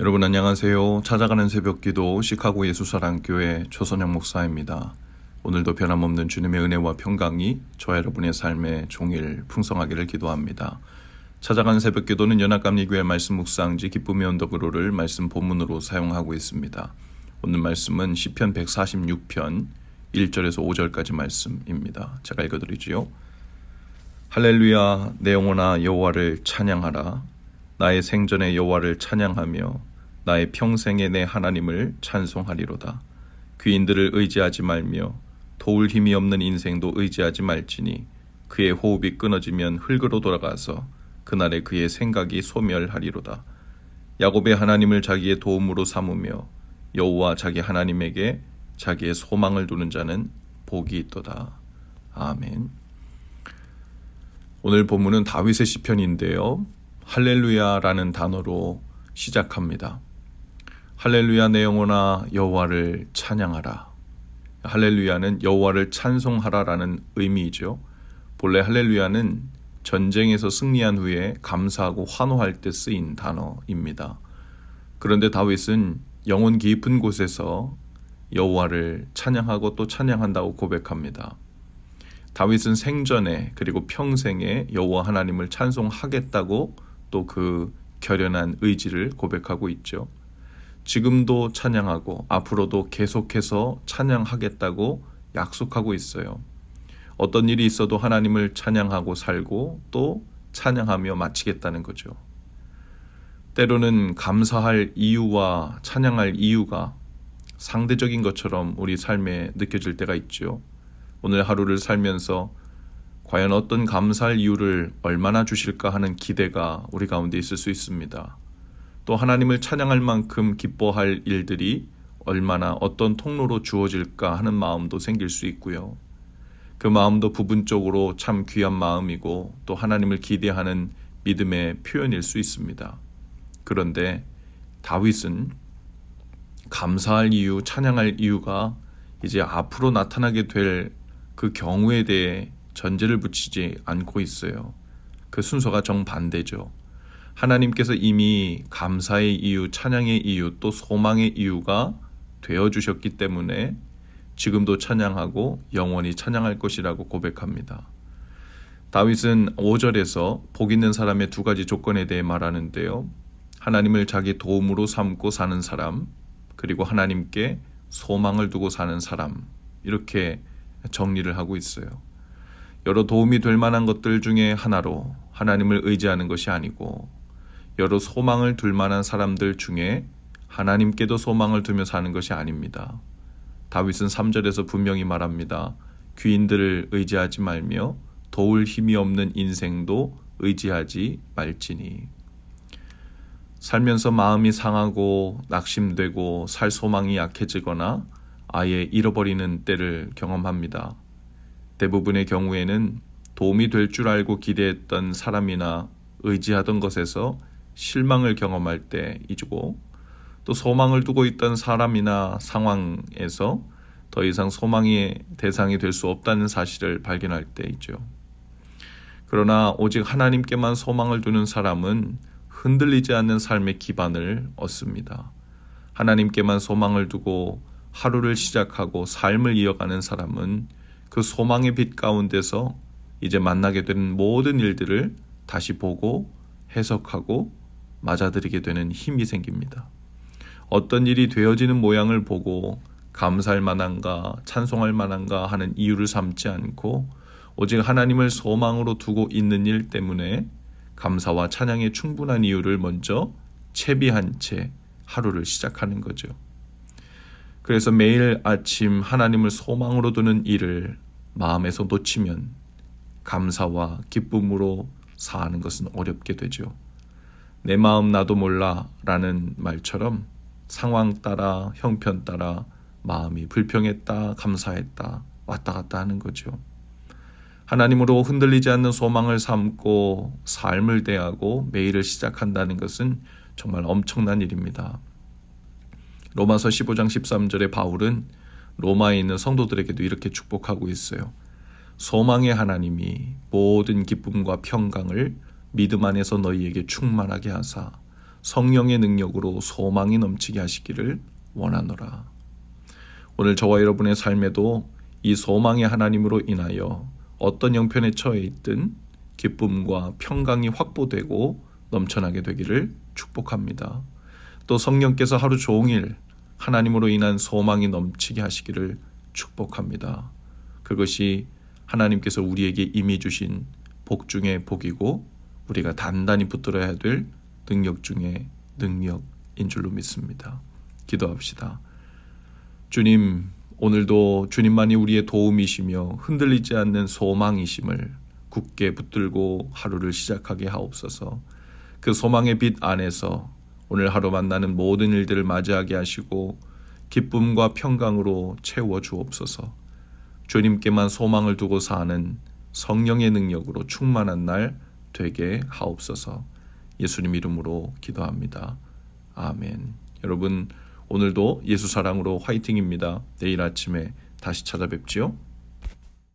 여러분 안녕하세요. 찾아가는 새벽기도 시카고 예수사랑교회 조선영 목사입니다. 오늘도 변함없는 주님의 은혜와 평강이 저와 여러분의 삶에 종일 풍성하기를 기도합니다. 찾아가는 새벽기도는 연합감리교회 말씀 묵상지 기쁨의 언덕으로를 말씀 본문으로 사용하고 있습니다. 오늘 말씀은 시편 146편 1절에서 5절까지 말씀입니다. 제가 읽어드리지요. 할렐루야 내 영혼아 여호와를 찬양하라 나의 생전에 여호와를 찬양하며 나의 평생에 내 하나님을 찬송하리로다. 귀인들을 의지하지 말며 도울 힘이 없는 인생도 의지하지 말지니 그의 호흡이 끊어지면 흙으로 돌아가서 그날에 그의 생각이 소멸하리로다. 야곱의 하나님을 자기의 도움으로 삼으며 여호와 자기 하나님에게 자기의 소망을 두는 자는 복이 있도다. 아멘. 오늘 본문은 다윗의 시편인데요. 할렐루야라는 단어로 시작합니다. 할렐루야 내 영혼아 여호와를 찬양하라. 할렐루야는 여호와를 찬송하라라는 의미이죠. 본래 할렐루야는 전쟁에서 승리한 후에 감사하고 환호할 때 쓰인 단어입니다. 그런데 다윗은 영혼 깊은 곳에서 여호와를 찬양하고 또 찬양한다고 고백합니다. 다윗은 생전에 그리고 평생에 여호와 하나님을 찬송하겠다고 또 그 결연한 의지를 고백하고 있죠. 지금도 찬양하고 앞으로도 계속해서 찬양하겠다고 약속하고 있어요. 어떤 일이 있어도 하나님을 찬양하고 살고 또 찬양하며 마치겠다는 거죠. 때로는 감사할 이유와 찬양할 이유가 상대적인 것처럼 우리 삶에 느껴질 때가 있죠. 오늘 하루를 살면서 과연 어떤 감사할 이유를 얼마나 주실까 하는 기대가 우리 가운데 있을 수 있습니다. 또 하나님을 찬양할 만큼 기뻐할 일들이 얼마나 어떤 통로로 주어질까 하는 마음도 생길 수 있고요. 그 마음도 부분적으로 참 귀한 마음이고 또 하나님을 기대하는 믿음의 표현일 수 있습니다. 그런데 다윗은 감사할 이유, 찬양할 이유가 이제 앞으로 나타나게 될 그 경우에 대해 전제를 붙이지 않고 있어요. 그 순서가 정반대죠. 하나님께서 이미 감사의 이유, 찬양의 이유, 또 소망의 이유가 되어 주셨기 때문에 지금도 찬양하고 영원히 찬양할 것이라고 고백합니다. 다윗은 5절에서 복 있는 사람의 두 가지 조건에 대해 말하는데요. 하나님을 자기 도움으로 삼고 사는 사람, 그리고 하나님께 소망을 두고 사는 사람, 이렇게 정리를 하고 있어요. 여러 도움이 될 만한 것들 중에 하나로 하나님을 의지하는 것이 아니고, 여러 소망을 둘 만한 사람들 중에 하나님께도 소망을 두며 사는 것이 아닙니다. 다윗은 3절에서 분명히 말합니다. 귀인들을 의지하지 말며 도울 힘이 없는 인생도 의지하지 말지니. 살면서 마음이 상하고 낙심되고 살 소망이 약해지거나 아예 잃어버리는 때를 경험합니다. 대부분의 경우에는 도움이 될 줄 알고 기대했던 사람이나 의지하던 것에서 실망을 경험할 때이고 또 소망을 두고 있던 사람이나 상황에서 더 이상 소망의 대상이 될 수 없다는 사실을 발견할 때이죠. 그러나 오직 하나님께만 소망을 두는 사람은 흔들리지 않는 삶의 기반을 얻습니다. 하나님께만 소망을 두고 하루를 시작하고 삶을 이어가는 사람은 그 소망의 빛 가운데서 이제 만나게 되는 모든 일들을 다시 보고 해석하고 맞아들이게 되는 힘이 생깁니다. 어떤 일이 되어지는 모양을 보고 감사할 만한가, 찬송할 만한가 하는 이유를 삼지 않고 오직 하나님을 소망으로 두고 있는 일 때문에 감사와 찬양의 충분한 이유를 먼저 채비한 채 하루를 시작하는 거죠. 그래서 매일 아침 하나님을 소망으로 두는 일을 마음에서 놓치면 감사와 기쁨으로 사는 것은 어렵게 되죠. 내 마음 나도 몰라 라는 말처럼 상황 따라 형편 따라 마음이 불평했다 감사했다 왔다 갔다 하는 거죠. 하나님으로 흔들리지 않는 소망을 삼고 삶을 대하고 매일을 시작한다는 것은 정말 엄청난 일입니다. 로마서 15장 13절에 바울은 로마에 있는 성도들에게도 이렇게 축복하고 있어요. 소망의 하나님이 모든 기쁨과 평강을 믿음 안에서 너희에게 충만하게 하사 성령의 능력으로 소망이 넘치게 하시기를 원하노라. 오늘 저와 여러분의 삶에도 이 소망의 하나님으로 인하여 어떤 형편에 처해 있든 기쁨과 평강이 확보되고 넘쳐나게 되기를 축복합니다. 또 성령께서 하루 종일 하나님으로 인한 소망이 넘치게 하시기를 축복합니다. 그것이 하나님께서 우리에게 임해 주신 복 중의 복이고 우리가 단단히 붙들어야 될 능력 중의 능력인 줄로 믿습니다. 기도합시다. 주님, 오늘도 주님만이 우리의 도움이시며 흔들리지 않는 소망이심을 굳게 붙들고 하루를 시작하게 하옵소서. 그 소망의 빛 안에서 오늘 하루 만나는 모든 일들을 맞이하게 하시고 기쁨과 평강으로 채워 주옵소서. 주님께만 소망을 두고 사는 성령의 능력으로 충만한 날 되게 하옵소서. 예수님 이름으로 기도합니다. 아멘. 여러분 오늘도 예수 사랑으로 화이팅입니다. 내일 아침에 다시 찾아뵙지요.